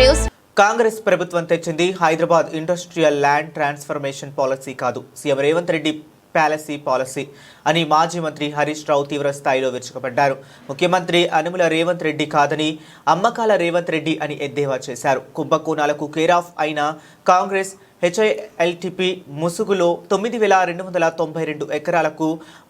News. Congress ప్రభుత్వం తెచ్చింది Hyderabad industrial land transformation policy కాదు. CM Revanth Reddy policy policy అని మాజీ మంత్రి హరీష్ రావు తీవ్ర స్థాయిలో విరుచుకుపడ్డారు. ముఖ్యమంత్రి అనుముల రేవంత్ రెడ్డి కాదని అమ్మకాల రేవంత్ రెడ్డి అని ఎద్దేవా చేశారు. కుంభకోణాలకు కేర్ ఆఫ్ అయిన కాంగ్రెస్ హెచ్ఐఎల్టిపి ముసుగులో తొమ్మిది వేల రెండు వందల తొంభై రెండు ఎకరాలకు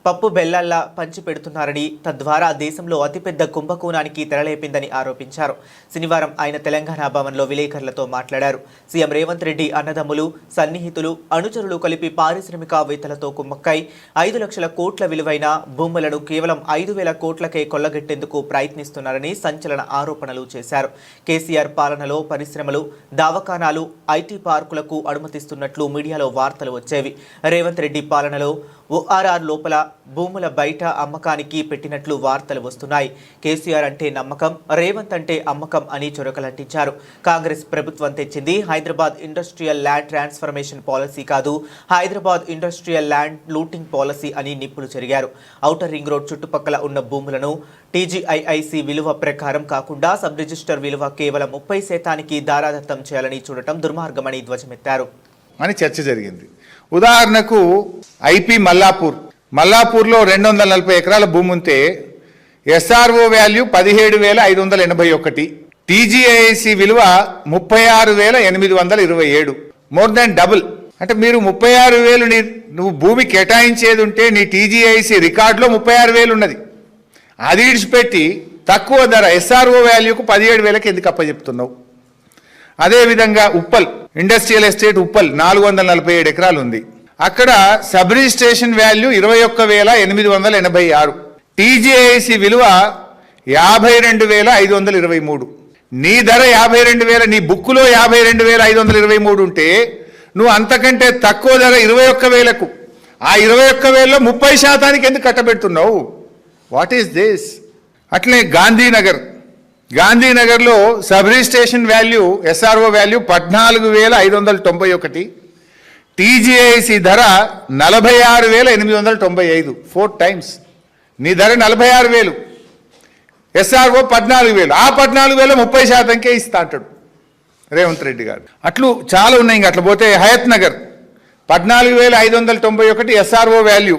పప్పు బెల్లాల్లా పంచిపెడుతున్నారని తద్వారా దేశంలో అతిపెద్ద కుంభకోణానికి తెరలేపిందని ఆరోపించారు. శనివారం ఆయన తెలంగాణ భవన్లో విలేకరులతో మాట్లాడారు. సీఎం రేవంత్ రెడ్డి అన్నదమ్ములు సన్నిహితులు అనుచరులు కలిపి పారిశ్రామికవేత్తలతో కుమ్మక్కై ఐదు లక్షల కోట్ల విలువైన భూములను కేవలం ఐదు వేల కోట్లకే కొల్లగెట్టేందుకు ప్రయత్నిస్తున్నారని సంచలన ఆరోపణలు చేశారు. కేసీఆర్ పాలనలో పరిశ్రమలు దవాఖానాలు ఐటీ పార్కులకు అనుమతిస్తున్నట్లు మీడియాలో వార్తలు వచ్చేవి. రేవంత్ రెడ్డి పాలనలో ఓఆర్ఆర్ లోపల భూముల బయట అమ్మకానికి పెట్టినట్లు వార్తలు వస్తున్నాయి. కేసీఆర్ అంటే నమ్మకం రేవంత్ అంటే అమ్మకం అని చొరకలంటించారు. కాంగ్రెస్ ప్రభుత్వం తెచ్చింది Hyderabad industrial land transformation policy కాదు Hyderabad industrial land looting policy అని నిప్పులు చెరిగారు. ఔటర్ రింగ్ రోడ్ చుట్టుపక్కల ఉన్న భూములను టీజీఐఐసి విలువ ప్రకారం కాకుండా సబ్ రిజిస్టర్ విలువ కేవలం ముప్పై శాతానికి దారాదత్తం చేయాలని చూడటం దుర్మార్గమని ధ్వజమెత్తారు. అని చర్చ జరిగింది. ఉదాహరణకు ఐపీ మల్లాపూర్. మల్లాపూర్లో రెండు వందల నలభై ఎకరాల భూమి ఉంటే ఎస్ఆర్ఓ వాల్యూ పదిహేడు వేల ఐదు వందల ఎనభై ఒకటి. టీజీఐసి విలువ ముప్పై ఆరు వేల ఎనిమిది వందల ఇరవై ఏడు. More than double. అంటే మీరు ముప్పై ఆరు వేలు నీ నువ్వు భూమి కేటాయించేది ఉంటే నీ టీజీఐసి రికార్డులో ముప్పై ఆరు వేలు ఉన్నది అది ఇడిచిపెట్టి తక్కువ ధర ఎస్ఆర్ఓ వాల్యూకు పదిహేడు వేలకి ఎందుకు అప్పచెప్తున్నావు అదేవిధంగా ఉప్పల్. ఇండస్ట్రియల్ ఎస్టేట్ ఉప్పల్ నాలుగు వందల నలభై ఏడు ఎకరాలు ఉంది అక్కడ సబ్ రిజిస్ట్రేషన్ వాల్యూ ఇరవై ఒక్క వేల ఎనిమిది వందల ఎనభై ఆరు. టీజీఐసి విలువ యాభై రెండు వేల ఐదు వందల ఇరవై మూడు. నీ ధర యాభై రెండు వేల నీ బుక్కులో యాభై రెండు వేల ఐదు వందల ఇరవై మూడు ఉంటే నువ్వు అంతకంటే తక్కువ ధర ఇరవై ఒక్క వేలకు. ఆ ఇరవై ఒక్క వేలలో ముప్పై శాతానికి ఎందుకు కట్టబెడుతున్నావు? వాట్ ఈస్ దిస్ అట్లే Gandhinagar. గాంధీనగర్లో sub registration value SRO value పద్నాలుగు వేల ఐదు వందల తొంభై ఒకటి టీజీఐసి ధర నలభై ఆరు వేల ఎనిమిది వందల తొంభై ఐదు ఫోర్ టైమ్స్ నీ ధర నలభై ఆరు వేలు. ఎస్ఆర్ఓ పద్నాలుగు వేలు. ఆ పద్నాలుగు వేల ముప్పై శాతంకే ఇస్తా అంటాడు రేవంత్ రెడ్డి గారు. అట్లు చాలా ఉన్నాయి ఇంకా. అట్లా పోతే హయత్ నగర్ పద్నాలుగు వేల ఐదు వందల తొంభై ఒకటి ఎస్ఆర్ఓ వాల్యూ